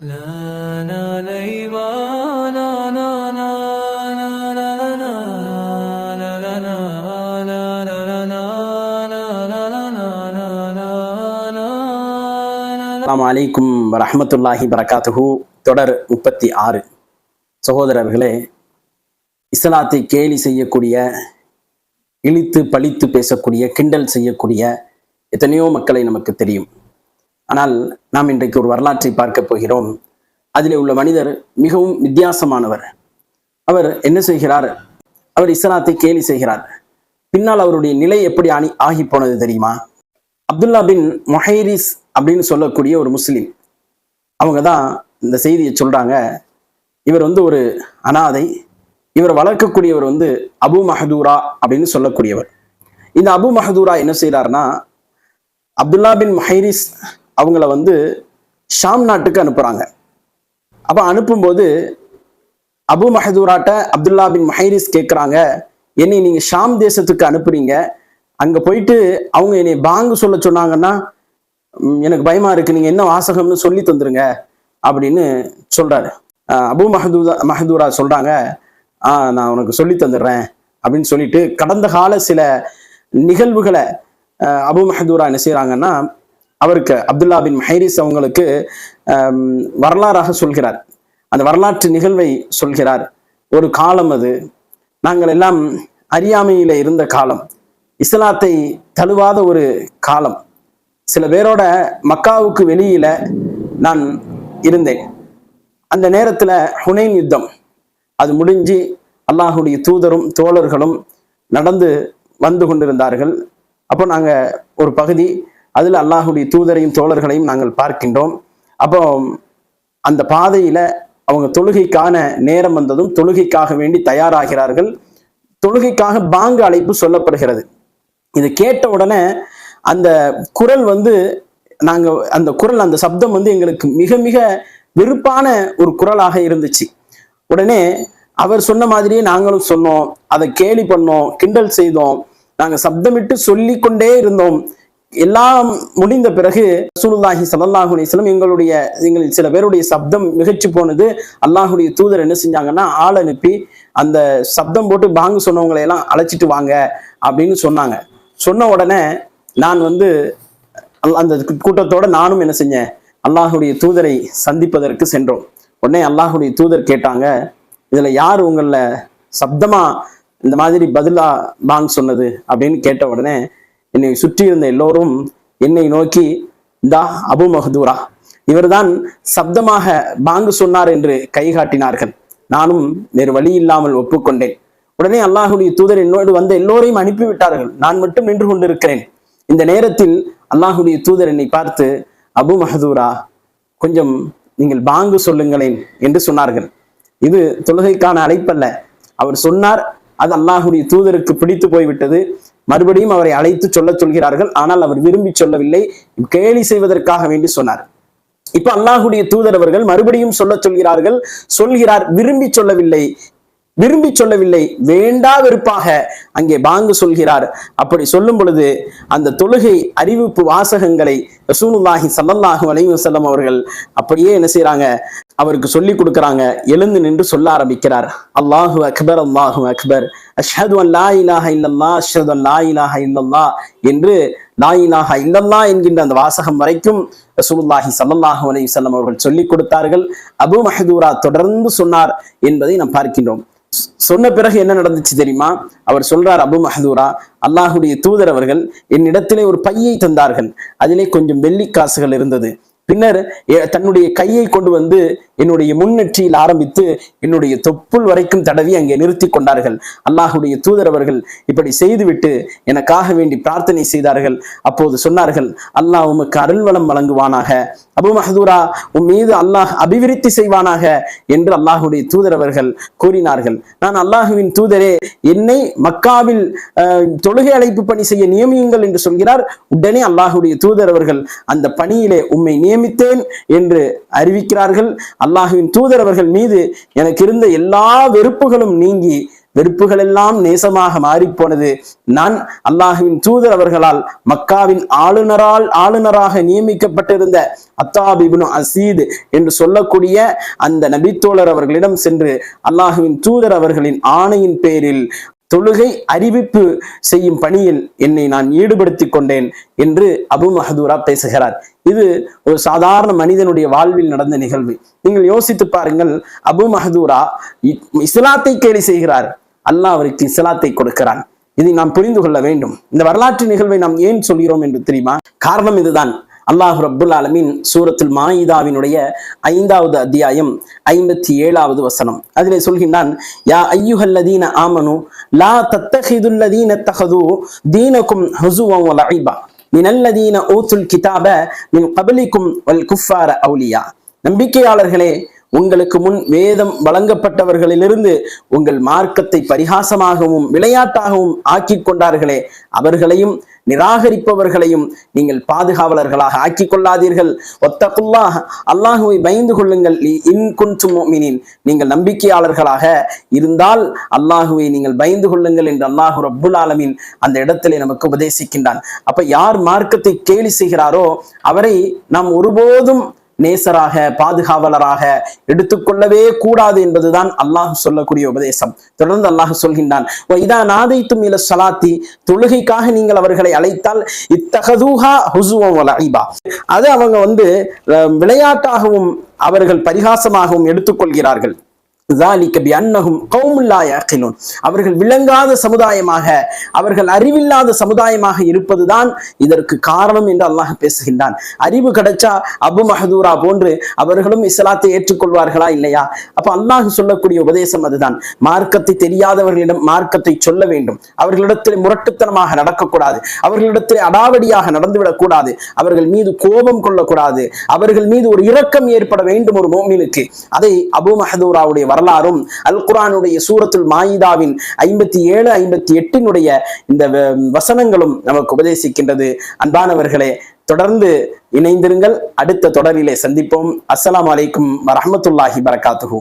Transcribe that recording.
அஸ்லாம் அலைக்கும் வரமத்துல்லாஹி வரகாத்துஹு தொடர் முப்பத்தி ஆறு சகோதரர்களே இஸ்லாத்தை கேலி செய்யக்கூடிய இழித்து பழித்து பேசக்கூடிய கிண்டல் செய்யக்கூடிய எத்தனையோ மக்களை நமக்கு தெரியும் ஆனால் நாம் இன்றைக்கு ஒரு வரலாற்றை பார்க்க போகிறோம். அதிலே உள்ள மனிதர் மிகவும் வித்தியாசமானவர். அவர் என்ன செய்கிறார்? அவர் இஸ்லாத்தை கேலி செய்கிறார். பின்னால் அவருடைய நிலை எப்படி அணி ஆகி போனது தெரியுமா? அப்துல்லா பின் மொஹைரிஸ் அப்படின்னு சொல்லக்கூடிய ஒரு முஸ்லீம். அவங்க தான் இந்த செய்தியை சொல்றாங்க. இவர் வந்து ஒரு அனாதை. இவர் வளர்க்கக்கூடியவர் வந்து அபு மஹதூரா அப்படின்னு சொல்லக்கூடியவர். இந்த அபு மஹதூரா என்ன செய்கிறாருன்னா அப்துல்லா பின் மஹைரிஸ் அவங்கள வந்து ஷாம் நாட்டுக்கு அனுப்புகிறாங்க அப்போ அனுப்பும்போது அபு மஹதூராட்ட அப்துல்லா பின் மஹைரிஸ் கேட்குறாங்க என்னை நீங்கள் ஷாம் தேசத்துக்கு அனுப்புறீங்க. அங்கே போயிட்டு அவங்க என்னை பாங்கு சொல்ல சொன்னாங்கன்னா எனக்கு பயமா இருக்கு. நீங்கள் என்ன வாசகம்னு சொல்லி தந்துருங்க அப்படின்னு சொல்கிறாரு அபு மஹதூரா மஹதூரா சொல்கிறாங்க ஆ நான் உனக்கு சொல்லி தந்துடுறேன் அப்படின்னு சொல்லிட்டு கடந்த கால சில நிகழ்வுகளை அபு மஹதூரா என்ன செய்கிறாங்கன்னா அவருக்கு அப்துல்லா பின் ஹைரிஸ் அவங்களுக்கு வரலாறாக சொல்கிறார். அந்த வரலாற்று நிகழ்வை சொல்கிறார். ஒரு காலம் அது. நாங்கள் எல்லாம் அறியாமையில இருந்த காலம். இஸ்லாத்தை தழுவாத ஒரு காலம். சில பேரோட மக்காவுக்கு வெளியில நான் இருந்தேன். அந்த நேரத்துல ஹுனைன் யுத்தம். அது முடிஞ்சு அல்லாஹுடைய தூதரும் தோழர்களும் நடந்து வந்து கொண்டிருந்தார்கள். அப்போ நாங்கள் ஒரு பகுதி அதில் அல்லாஹுடைய தூதரையும் தோழர்களையும் நாங்கள் பார்க்கின்றோம். அப்போ அந்த பாதையில் அவங்க தொழுகைக்கான நேரம் வந்ததும் தொழுகைக்காக வேண்டி தயாராகிறார்கள். தொழுகைக்காக பாங்கு அழைப்பு சொல்லப்படுகிறது. இது கேட்ட உடனே அந்த குரல் வந்து நாங்க அந்த குரல் அந்த சப்தம் வந்து எங்களுக்கு மிக மிக வெறுப்பான ஒரு குரலாக இருந்துச்சு. உடனே அவர் சொன்ன மாதிரியே நாங்களும் சொன்னோம் அதை கேலி பண்ணோம் கிண்டல் செய்தோம். நாங்கள் சப்தமிட்டு சொல்லி கொண்டே இருந்தோம். எல்லாம் முடிந்த பிறகு ரசூலுல்லாஹி ஸல்லல்லாஹு அலைஹி எங்களுடைய எங்கள் சில பேருடைய சப்தம் மிகச்சு போனது அல்லாஹுடைய தூதர் என்ன செஞ்சாங்கன்னா ஆள் அனுப்பி அந்த சப்தம் போட்டு பாங்கு சொன்னவங்களை எல்லாம் அழைச்சிட்டு வாங்க அப்படின்னு சொன்னாங்க. சொன்ன உடனே நான் வந்து அந்த கூட்டத்தோட நானும் என்ன செஞ்சேன் அல்லாஹுடைய தூதரை சந்திப்பதற்கு சென்றோம். உடனே அல்லாஹுடைய தூதர் கேட்டாங்க இதுல யார் உங்களில் சப்தமா இந்த மாதிரி பதிலா பாங் சொன்னது? அப்படின்னு கேட்ட உடனே என்னை சுற்றி இருந்த எல்லோரும் என்னை நோக்கி தா அபு மஹதூரா இவர்தான் சப்தமாக பாங்கு சொன்னார் என்று கை காட்டினார்கள். நானும் வேறு வழி இல்லாமல் ஒப்புக்கொண்டேன். உடனே அல்லாஹுடைய தூதர் என்னோடு வந்த எல்லோரையும் அனுப்பிவிட்டார்கள். நான் மட்டும் நின்று கொண்டிருக்கிறேன். இந்த நேரத்தில் அல்லாஹுடைய தூதர் என்னை பார்த்து அபு மஹதூரா கொஞ்சம் நீங்கள் பாங்கு சொல்லுங்களேன் என்று சொன்னார்கள். இது தொழுகைக்கான அழைப்பல்ல. அவர் சொன்னார் அது அல்லாஹுடைய தூதருக்கு பிடித்து போய்விட்டது. மறுபடியும் அவரை அழைத்து சொல்லச் சொல்கிறார்கள். ஆனால் அவர் விரும்பி சொல்லவில்லை. கேலி செய்வதற்காக வேண்டி சொன்னார். இப்ப அல்லாஹுடைய தூதர் அவர்கள் மறுபடியும் சொல்லச் சொல்கிறார்கள். சொல்கிறார் விரும்பி சொல்லவில்லை. விரும்பி சொல்லவில்லை. வேண்டா வெறுப்பாக. அங்கே பாங்கு சொல்கிறார். அப்படி சொல்லும் பொழுது அந்த தொழுகை அறிவிப்பு வாசகங்களை ரசூலுல்லாஹி சல்லல்லாஹு அலைவசல்லம் அவர்கள் அப்படியே என்ன செய்யறாங்க அவருக்கு சொல்லி கொடுக்கறாங்க. எழுந்து நின்று சொல்ல ஆரம்பிக்கிறார். அல்லாஹு அக்பர் அல்லாஹு அக்பர். அஷ்ஹது அன் லா இலாஹ அஷ்ஹது அன் லா இலாஹ இல்லல்லாஹ் என்று லா இலாஹ இல்லல்லாஹ் என்கின்ற அந்த வாசகம் வரைக்கும் ரசூலுல்லாஹி சல்லாஹு அலி வல்லம் அவர்கள் சொல்லிக் கொடுத்தார்கள். அபு மஹதூரா தொடர்ந்து சொன்னார் என்பதை நாம் பார்க்கின்றோம். சொன்ன பிறகு என்ன நடந்துச்சு தெரியுமா? அவர் சொல்றார் அபு மஹதூரா அல்லாஹுடைய தூதர் அவர்கள் என்னிடத்திலே ஒரு பையை தந்தார்கள். அதிலே கொஞ்சம் வெள்ளி காசுகள் இருந்தது. பின்னர் தன்னுடைய கையை கொண்டு வந்து என்னுடைய முன்னெற்றியில் ஆரம்பித்து என்னுடைய தொப்புள் வரைக்கும் தடவி அங்கே நிறுத்தி கொண்டார்கள். அல்லாஹுடைய தூதரவர்கள் இப்படி செய்துவிட்டு எனக்காக வேண்டி பிரார்த்தனை செய்தார்கள். அப்போது சொன்னார்கள் அல்லாஹ் உமக்கு அருள்வளம் வழங்குவானாக. அபு மஹதூரா உன் மீது அல்லாஹ் அபிவிருத்தி செய்வானாக? என்று அல்லாஹுடைய தூதரவர்கள் கூறினார்கள். நான் அல்லாஹுவின் தூதரே என்னை மக்காவில் தொழுகை அழைப்பு பணி செய்ய நியமியுங்கள் என்று சொல்கிறார். உடனே அல்லாஹுடைய தூதர் அவர்கள் அந்த பணியிலே உம்மை நியமித்தேன் என்று அறிவிக்கிறார்கள். அல்லாஹுவின் தூதரவர்கள் மீது எனக்கு இருந்த எல்லா வெறுப்புகளும் நீங்கி வெறுப்புகள் எல்லாம் நேசமாக மாறிப்போனது. நான் அல்லாஹுவின் தூதர் அவர்களால் மக்காவின் ஆளுநரால் ஆளுநராக நியமிக்கப்பட்டிருந்த அத்தாபிபுனு அசீத் என்று சொல்லக்கூடிய அந்த நபித்தோழர் அவர்களிடம் சென்று அல்லாஹுவின் தூதர் அவர்களின் ஆணையின் பேரில் தொழுகை அறிவிப்பு செய்யும் பணியில் என்னை நான் ஈடுபடுத்தி கொண்டேன் என்று அபு மஹதூரா பேசுகிறார். இது ஒரு சாதாரண மனிதனுடைய வாழ்வில் நடந்த நிகழ்வு. நீங்கள் யோசித்து பாருங்கள் அபு மஹதூரா இஸ்லாத்தை கேலி செய்கிறார். அல்லாஹ் அவருக்கு இஸ்லாத்தை கொடுக்கிறான். இதை நாம் புரிந்து கொள்ள வேண்டும். இந்த வரலாற்று நிகழ்வை நாம் ஏன் சொல்கிறோம் என்று தெரியுமா? காரணம் இதுதான். அல்லாஹ் ரபுல் ஆலமீன் சூரத்துல் மாயிதாவினுடைய ஐந்தாவது அத்தியாயம் ஐம்பத்தி ஏழாவது வசனம். அதிலே சொல்கின்றான் யா ஐயுஹல்லதீன ஆமனு லா தத்தஹிதுல்லதீன தஹது தீனக்கும் ஹுசுவம் வ மினல்லதீன ஊத்துல் கிதாப மின் கபலிக்கும் வல் குஃபார அவுலியா. நம்பிக்கையாளர்களே உங்களுக்கு முன் வேதம் வழங்கப்பட்டவர்களிலிருந்து உங்கள் மார்க்கத்தை பரிகாசமாகவும் விளையாட்டாகவும் ஆக்கிக் கொண்டார்களே. அவர்களையும் நிராகரிப்பவர்களையும் நீங்கள் பாதுகாவலர்களாக ஆக்கிக் கொள்ளாதீர்கள். ஒத்தகுல்லாஹ் அல்லாஹுவை பயந்து கொள்ளுங்கள். லி- இன் நீங்கள் நம்பிக்கையாளர்களாக இருந்தால் அல்லாஹுவை நீங்கள் பயந்து கொள்ளுங்கள் என்று அல்லாஹு ரப்புல் ஆலமின் அந்த இடத்திலே நமக்கு உபதேசிக்கின்றான். அப்ப யார் மார்க்கத்தை கேலி செய்கிறாரோ அவரை நாம் ஒருபோதும் நேசராக பாதுகாவலராக எடுத்துக்கொள்ளவே கூடாது என்பதுதான் அல்லாஹ் சொல்லக்கூடிய உபதேசம். தொடர்ந்து அல்லாஹ் சொல்கின்றான் "வ இதா நாதைத்தும் இல தொழுகைக்காக நீங்கள் அவர்களை அழைத்தால் இத்தகதூஹா ஹுசுவம் அது அவங்க வந்து விளையாட்டாகவும் அவர்கள் பரிகாசமாகவும் எடுத்துக்கொள்கிறார்கள். அவர்கள் விளங்காத சமுதாயமாக அவர்கள் அறிவில்லாத சமுதாயமாக இருப்பதுதான் இதற்கு காரணம் என்று அல்லாஹ் பேசுகின்றான். அறிவு கிடைச்சா அபு மஹதூரா போன்று அவர்களும் இஸ்லாத்தை ஏற்றுக்கொள்வார்களா இல்லையா? அப்ப அல்லாஹ் சொல்லக்கூடிய உபதேசம் அதுதான். மார்க்கத்தை தெரியாதவர்களிடம் மார்க்கத்தை சொல்ல வேண்டும். அவர்களிடத்தில் முரட்டுத்தனமாக நடக்கக்கூடாது. அவர்களிடத்தில் அடாவடியாக நடந்துவிடக்கூடாது. அவர்கள் மீது கோபம் கொள்ளக்கூடாது. அவர்கள் மீது ஒரு இரக்கம் ஏற்பட வேண்டும் ஒரு மோமினுக்கு. அதை அபு மஹதூராவுடைய வர வரலாறும் அல் குரானுடைய சூரத்துல் மாயிதாவின் ஐம்பத்தி ஏழு ஐம்பத்தி எட்டினுடைய இந்த வசனங்களும் நமக்கு உபதேசிக்கின்றது. அன்பானவர்களே தொடர்ந்து இணைந்திருங்கள். அடுத்த தொடரிலே சந்திப்போம். அஸ்லாம் அலைக்கும் வரமத்துல்லாஹி பரகாத்துஹு